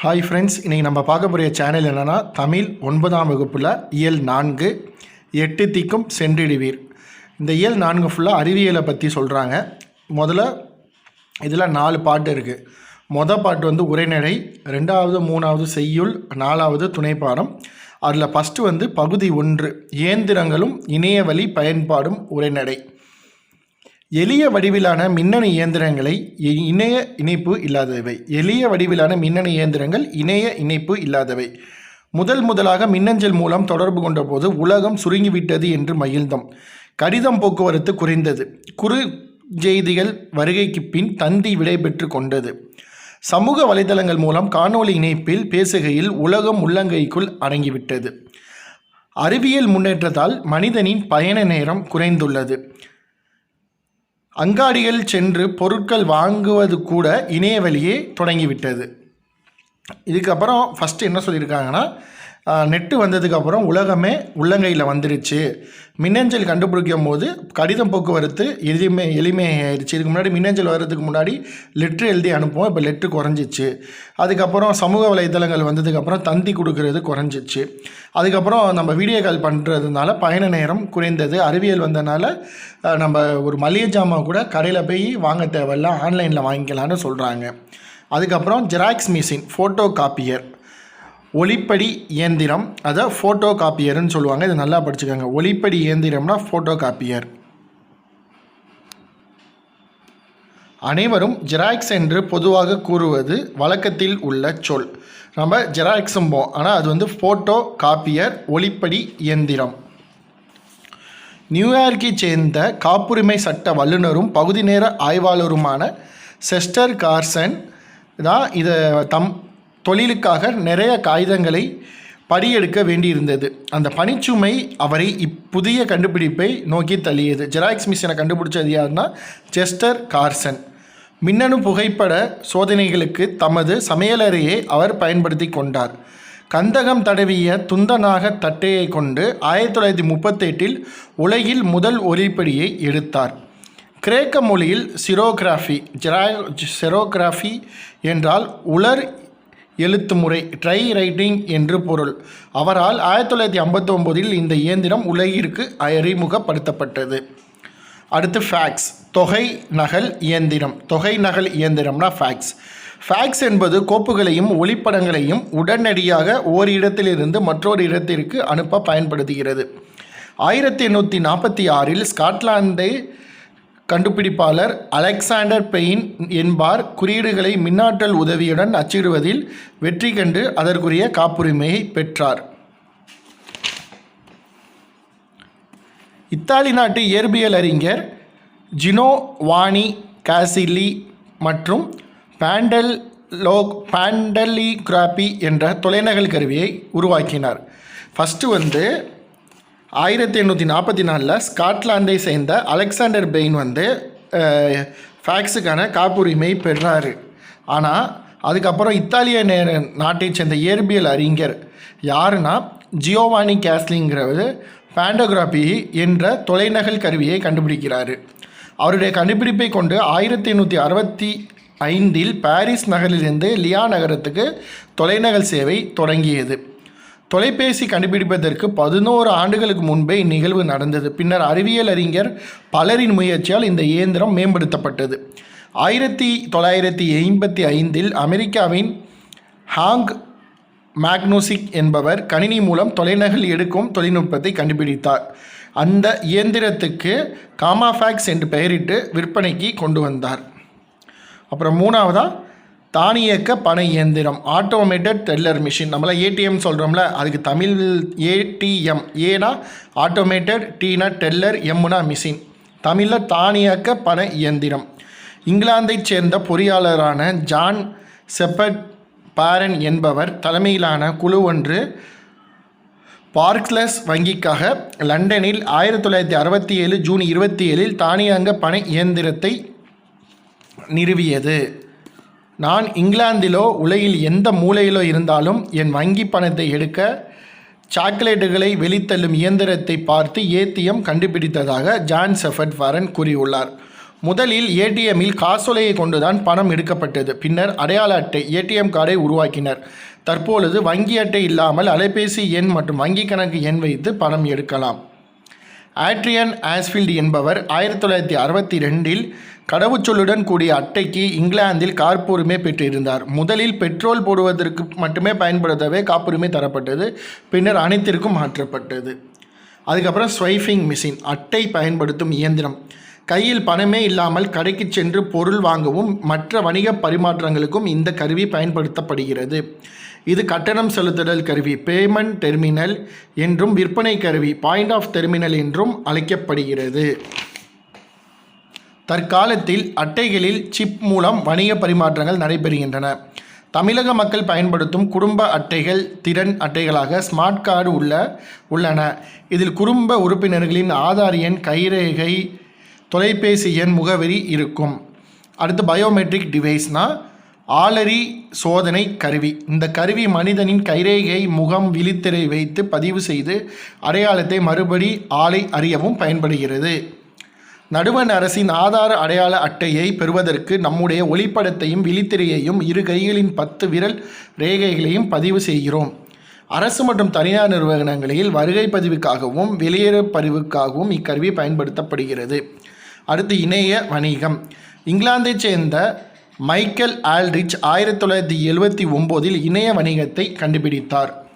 Hi friends இன்றைக்கி நம்ம பார்க்க போகிற சேனல் என்னென்னா தமிழ் ஒன்பதாம் வகுப்பில் இயல் நான்கு எட்டு திக்கும் சென்றிடுவீர். இந்த இயல் நான்கு ஃபுல்லாக அறிவியலை பற்றி சொல்கிறாங்க முதல்ல இதில் நாலு பாட்டு இருக்குது மொதல் பாட்டு வந்து உரைநடை ரெண்டாவது மூணாவது செய்யுள் நாலாவது துணைப்பாடம். அதில் ஃபஸ்ட்டு வந்து பகுதி ஒன்று இயந்திரங்களும் இணையவழி பயன்பாடும் உரைநடை. எளிய வடிவிலான மின்னணு இயந்திரங்களை இ- இணைய இணைப்பு இல்லாதவை. எளிய வடிவிலான மின்னணு இயந்திரங்கள் இணைய இணைப்பு இல்லாதவை. முதல் முதலாக மின்னஞ்சல் மூலம் தொடர்பு கொண்டபோது உலகம் சுருங்கிவிட்டது என்று மகிழ்ந்தோம். கடிதம் போக்குவரத்து குறைந்தது. குறு செய்திகள் வருகைக்கு பின் தந்தி விடைபெற்று கொண்டது. சமூக வலைதளங்கள் மூலம் காணொளி இணைப்பில் பேசுகையில் உலகம் உள்ளங்கைக்குள் அடங்கிவிட்டது. அறிவியல் முன்னேற்றத்தால் மனிதனின் பயண நேரம் குறைந்துள்ளது. அங்காடிகள் சென்று பொருட்கள் வாங்குவது கூட இணையவழியே தொடங்கிவிட்டது. இதுக்கப்புறம் ஃபஸ்ட்டு என்ன சொல்லியிருக்காங்கன்னா நெட்டு வந்ததுக்கப்புறம் உலகமே உள்ளங்கையில் வந்துருச்சு. மின்னஞ்சல் கண்டுபிடிக்கும் போது கடிதம் போக்குவரத்து எளிமை எளிமையாயிருச்சு இதுக்கு முன்னாடி மின்னஞ்சல் வர்றதுக்கு முன்னாடி லெட்ரு எழுதி அனுப்புவோம். இப்போ லெட்ரு குறைஞ்சிச்சு. அதுக்கப்புறம் சமூக வலைத்தளங்கள் வந்ததுக்கப்புறம் தந்தி கொடுக்கறது குறைஞ்சிச்சு. அதுக்கப்புறம் நம்ம வீடியோ கால் பண்ணுறதுனால பயண நேரம் குறைந்தது. அறிவியல் வந்தனால நம்ம ஒரு மளிகை ஜாமான் கூட கடையில் போய் வாங்க தேவையில்ல ஆன்லைனில் வாங்கிக்கலாம்னு சொல்கிறாங்க அதுக்கப்புறம் ஜெராக்ஸ் மிஷின் ஃபோட்டோ காப்பியர் ஒளிப்படி இயந்திரம் அதை ஃபோட்டோ காப்பியர்னு சொல்லுவாங்க இதை நல்லா படிச்சுக்கோங்க. ஒளிப்படி இயந்திரம்னா ஃபோட்டோ காப்பியர் அனைவரும் ஜெராக்ஸ் என்று பொதுவாக கூறுவது வழக்கத்தில் உள்ள சொல். நம்ம ஜெராக்ஸும்போம் ஆனால் அது வந்து ஃபோட்டோ காப்பியர் ஒளிப்படி இயந்திரம். நியூயார்க்கை சேர்ந்த காப்புரிமை சட்ட வல்லுநரும் பகுதி நேர ஆய்வாளருமான செஸ்டர் கார்சன் தான் இதை தம் தொழிலுக்காக நிறைய காகிதங்களை படியெடுக்க வேண்டியிருந்தது. அந்த பணிச்சுமை அவரை இப்புதிய கண்டுபிடிப்பை நோக்கி தள்ளியது. ஜெராக்ஸ் மிஷினை கண்டுபிடிச்சது யாருன்னா செஸ்டர் கார்சன். மின்னணு புகைப்பட சோதனைகளுக்கு தமது சமையலறையை அவர் பயன்படுத்தி கொண்டார். கந்தகம் தடவிய துந்தநாக தட்டையை கொண்டு ஆயிரத்தி தொள்ளாயிரத்தி முப்பத்தெட்டில் உலகில் முதல் ஒலிப்படியை எடுத்தார். கிரேக்க மொழியில் சிரோகிராஃபி ஜெரா செரோகிராஃபி என்றால் உலர் எழுத்து முறை ட்ரை ரைட்டிங் என்று பொருள். அவரால் ஆயிரத்தி தொள்ளாயிரத்தி ஐம்பத்தொம்போதில் இந்த இயந்திரம் உலகிற்கு அறிமுகப்படுத்தப்பட்டது. அடுத்து ஃபேக்ஸ் தொகை நகல் இயந்திரம். தொகை நகல் இயந்திரம்னா ஃபேக்ஸ் ஃபேக்ஸ் என்பது கோப்புகளையும் ஒளிப்படங்களையும் உடனடியாக ஓர் இடத்திலிருந்து மற்றொரு இடத்திற்கு அனுப்ப பயன்படுத்துகிறது. ஆயிரத்தி எண்ணூற்றி நாற்பத்தி ஆறில் ஸ்காட்லாந்தை கண்டுபிடிப்பாளர் அலெக்சாண்டர் பெயின் என்பார் குறியீடுகளை மின்னாற்றல் உதவியுடன் அச்சிடுவதில் வெற்றி கண்டு அதற்குரிய காப்புரிமையை பெற்றார். இத்தாலி நாட்டு இயற்பியல் அறிஞர் ஜினோ வானி காசிலி மற்றும் பேண்டல்லோ பேண்டலிகிராபி என்ற தொலைநகல் கருவியை உருவாக்கினார். ஃபஸ்ட்டு வந்து ஆயிரத்தி எண்ணூற்றி நாற்பத்தி நாலில் ஸ்காட்லாந்தை சேர்ந்த அலெக்சாண்டர் பெயின் வந்து ஃபேக்ஸுக்கான காப்புரிமை பெறாரு ஆனால் அதுக்கப்புறம் இத்தாலிய நே- நாட்டைச் சேர்ந்த இயற்பியல் அறிஞர் யாருன்னா ஜியோவானி கேஸ்லிங்கிறவர் பேண்டோகிராபி என்ற தொலைநகல் கருவியை கண்டுபிடிக்கிறாரு. அவருடைய கண்டுபிடிப்பை கொண்டு ஆயிரத்தி எண்ணூற்றி அறுபத்தி ஐந்தில் பாரிஸ் நகரிலிருந்து லியா நகரத்துக்கு தொலைநகல் சேவை தொடங்கியது. தொலைபேசி கண்டுபிடிப்பதற்கு பதினோரு ஆண்டுகளுக்கு முன்பே இந்நிகழ்வு நடந்தது. பின்னர் அறிவியல் அறிஞர் பலரின் முயற்சியால் இந்த இயந்திரம் மேம்படுத்தப்பட்டது. ஆயிரத்தி தொள்ளாயிரத்தி ஐம்பத்தி ஐந்தில் அமெரிக்காவின் ஹாங் மேக்னூசிக் என்பவர் கணினி மூலம் தொலைநகல் எடுக்கும் தொழில்நுட்பத்தை கண்டுபிடித்தார். அந்த இயந்திரத்துக்கு காமாஃபேக்ஸ் என்று பெயரிட்டு விற்பனைக்கு கொண்டு வந்தார். அப்புறம் மூணாவதாக தானியக்க பண இயந்திரம் ஆட்டோமேட்டட் டெல்லர் மிஷின் நம்மள ஏடிஎம் சொல்கிறோம்ல அதுக்கு தமிழ் ஏடிஎம் ஏனா ஆட்டோமேட்டட் டீனா டெல்லர் எம்முனா மிஷின் தமிழில் தானியக்க பண இயந்திரம். இங்கிலாந்தைச் சேர்ந்த பொறியாளரான ஜான் செப்பட் பாரன் என்பவர் தலைமையிலான குழு ஒன்று பார்க்லஸ் வங்கிக்காக லண்டனில் ஆயிரத்தி தொள்ளாயிரத்தி அறுபத்தி ஏழு ஜூன் இருபத்தி ஏழில் தானியங்க பண இயந்திரத்தை நிறுவியது. நான் இங்கிலாந்திலோ உலகில் எந்த மூலையிலோ இருந்தாலும் என் வங்கி பணத்தை எடுக்க சாக்லேட்டுகளை வெளித்தள்ளும் இயந்திரத்தை பார்த்து ஏடிஎம் கண்டுபிடித்ததாக ஜான் செஃபர்ட் வாரன் கூறியுள்ளார். முதலில் ஏடிஎம்மில் காசோலையை கொண்டுதான் பணம் எடுக்கப்பட்டது. பின்னர் அடையாள அட்டை ஏடிஎம் கார்டை உருவாக்கினர். தற்பொழுது வங்கி அட்டை இல்லாமல் அலைபேசி எண் மற்றும் வங்கி கணக்கு எண் வைத்து பணம் எடுக்கலாம். ஆட்ரியன் ஆஸ்ஃபீல்டு என்பவர் ஆயிரத்தி தொள்ளாயிரத்தி அறுபத்தி ரெண்டில் கடவுச்சொல்லுடன் கூடிய அட்டைக்கு இங்கிலாந்தில் காப்புரிமை பெற்றிருந்தார். முதலில் பெட்ரோல் போடுவதற்கு மட்டுமே பயன்படுத்தவே காப்புரிமை தரப்பட்டது. பின்னர் அனைத்திற்கும் மாற்றப்பட்டது. அதுக்கப்புறம் ஸ்வைஃபிங் மிஷின் அட்டை பயன்படுத்தும் இயந்திரம். கையில் பணமே இல்லாமல் கடைக்கு சென்று பொருள் வாங்கவும் மற்ற வணிக பரிமாற்றங்களுக்கும் இந்த கருவி பயன்படுத்தப்படுகிறது. இது கட்டணம் செலுத்துதல் கருவி பேமெண்ட் டெர்மினல் என்றும் விற்பனை கருவி பாயிண்ட் ஆஃப் டெர்மினல் என்றும் அழைக்கப்படுகிறது. தற்காலத்தில் அட்டைகளில் சிப் மூலம் வணிக பரிமாற்றங்கள் நடைபெறுகின்றன. தமிழக மக்கள் பயன்படுத்தும் குடும்ப அட்டைகள் திறன் அட்டைகளாக ஸ்மார்ட் கார்டு உள்ள உள்ளன. இதில் குடும்ப உறுப்பினர்களின் ஆதார் எண் கைரேகை தொலைபேசி எண் முகவரி இருக்கும். அடுத்து பயோமெட்ரிக் டிவைஸ்னால் ஆலரி சோதனை கருவி. இந்த கருவி மனிதனின் கைரேகை முகம் விழித்திரை வைத்து பதிவு செய்து அடையாளத்தை மறுபடி ஆளை அறியவும் பயன்படுகிறது. நடுவண் அரசின் ஆதார அடையாள அட்டையை பெறுவதற்கு நம்முடைய ஒளிப்படத்தையும் விழித்திரையையும் இரு கைகளின் பத்து விரல் ரேகைகளையும் பதிவு செய்கிறோம். அரசு மற்றும் தனியார் நிறுவனங்களில் வருகை பதிவுக்காகவும் வெளியேறு பதிவுக்காகவும் இக்கருவி பயன்படுத்தப்படுகிறது. அடுத்து இணைய வணிகம். இங்கிலாந்தைச் சேர்ந்த மைக்கேல் ஆல்ரிச் ஆயிரத்தி தொள்ளாயிரத்தி எழுபத்தி ஒம்போதில் இணைய வணிகத்தை கண்டுபிடித்தார்.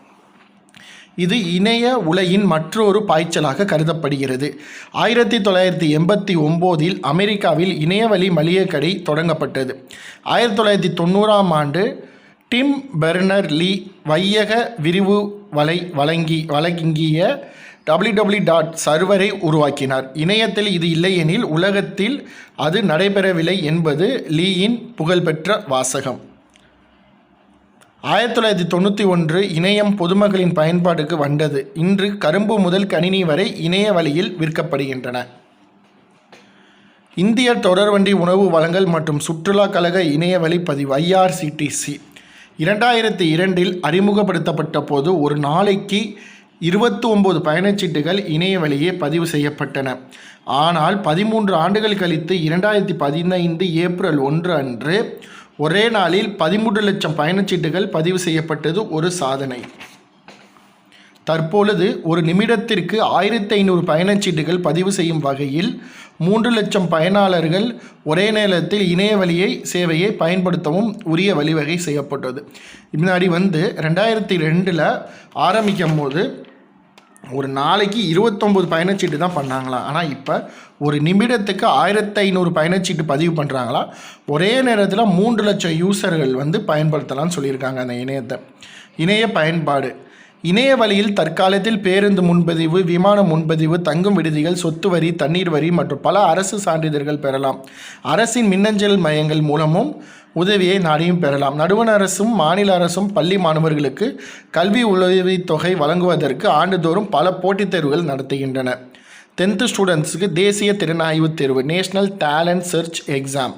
இது இணைய உலையின் மற்றொரு பாய்ச்சலாக கருதப்படுகிறது. ஆயிரத்தி தொள்ளாயிரத்தி எண்பத்தி ஒம்போதில் அமெரிக்காவில் இணையவழி மளிகை கடை தொடங்கப்பட்டது. ஆயிரத்தி தொள்ளாயிரத்தி தொண்ணூறாம் ஆண்டு டிம் பெர்னர் லீ வையக விரிவு வலை வழங்கி வழங்கிய டபிள்யூடபிள்யூ டாட் சர்வரை உருவாக்கினார். இணையத்தில் இது இல்லையெனில் உலகத்தில் அது நடைபெறவில்லை என்பது லீயின் புகழ்பெற்ற வாசகம். ஆயிரத்தி தொள்ளாயிரத்தி தொண்ணூற்றி ஒன்று இணையம் பொதுமக்களின் பயன்பாட்டுக்கு வந்தது. இன்று கரும்பு முதல் கணினி வரை இணைய வழியில் விற்கப்படுகின்றன. இந்திய தொடர்வண்டி உணவு வழங்கல் மற்றும் சுற்றுலா கழக இணையவழி பதிவு ஐஆர்சிடிசி இரண்டாயிரத்தி இரண்டில் அறிமுகப்படுத்தப்பட்ட போது ஒரு நாளைக்கு இருபத்தி ஒம்பது பயணச்சீட்டுகள் இணைய வழியே பதிவு செய்யப்பட்டன. ஆனால் பதிமூன்று ஆண்டுகள் கழித்து இரண்டாயிரத்தி பதினைந்து ஏப்ரல் ஒன்று அன்று ஒரே நாளில் பதிமூன்று லட்சம் பயணச்சீட்டுகள் பதிவு செய்யப்பட்டது ஒரு சாதனை. தற்பொழுது ஒரு நிமிடத்திற்கு ஆயிரத்தி ஐநூறு பயணச்சீட்டுகள் பதிவு செய்யும் வகையில் மூன்று லட்சம் பயனாளர்கள் ஒரே நேரத்தில் இணைய வழியை சேவையை பயன்படுத்தவும் உரிய வழிவகை செய்யப்பட்டது. முன்னாடி வந்து ரெண்டாயிரத்தி ரெண்டில் ஆரம்பிக்கும் போது ஒரு நாளைக்கு இருபத்தொம்போது பயணச்சீட்டு தான் பண்ணாங்களாம் ஆனால் இப்போ ஒரு நிமிடத்துக்கு ஆயிரத்தி ஐநூறு பயணச்சீட்டு பதிவு பண்ணுறாங்களா ஒரே நேரத்தில் மூன்று லட்சம் யூசர்கள் வந்து பயன்படுத்தலாம்னு சொல்லியிருக்காங்க அந்த இணையத்தை. இணைய பயன்பாடு. இணைய வழியில் தற்காலத்தில் பேருந்து முன்பதிவு விமான முன்பதிவு தங்கும் விடுதிகள் சொத்து வரி தண்ணீர் வரி மற்றும் பல அரசு சான்றிதழ்கள் பெறலாம். அரசின் மின்னஞ்சல் மையங்கள் மூலமும் உதவியை நாடியும் பெறலாம். நடுவண் அரசும் மாநில அரசும் பள்ளி மாணவர்களுக்கு கல்வி உதவித் தொகை வழங்குவதற்கு ஆண்டுதோறும் பல போட்டித் தேர்வுகள் நடத்துகின்றன. டென்த்து ஸ்டூடெண்ட்ஸுக்கு தேசிய திறனாய்வு தேர்வு national talent search exam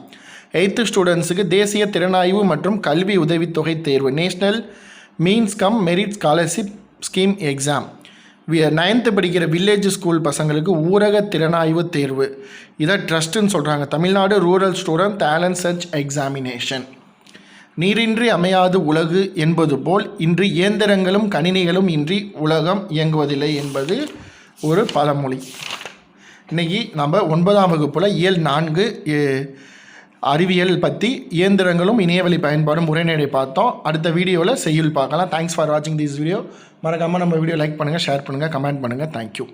eighth ஸ்டூடெண்ட்ஸுக்கு தேசிய திறனாய்வு மற்றும் கல்வி உதவித்தொகை தேர்வு national means cum merit scholarship scheme exam ninth படிக்கிற வில்லேஜ் ஸ்கூல் பசங்களுக்கு ஊரக திறனாய்வு தேர்வு. இதை ட்ரஸ்ட்டுன்னு சொல்கிறாங்க Tamil Nadu rural student talent search examination நீரின்றி அமையாது உலகு என்பது போல் இன்று இயந்திரங்களும் கணினிகளும் இன்றி உலகம் இயங்குவதில்லை என்பது ஒரு பழமொழி. இன்றைக்கி நம்ம ஒன்பதாம் வகுப்பில் இயல் நான்கு அறிவியல் பற்றி இயந்திரங்களும் இணையவழி பயன்பாடும் உரைநடை பார்த்தோம். அடுத்த வீடியோவில் செய்யுள் பார்க்கலாம். தேங்க்ஸ் ஃபார் வாட்சிங் திஸ் வீடியோ மறக்காமல் நம்ம வீடியோ லைக் பண்ணுங்கள் ஷேர் பண்ணுங்கள் கமெண்ட் பண்ணுங்கள் தேங்க்யூ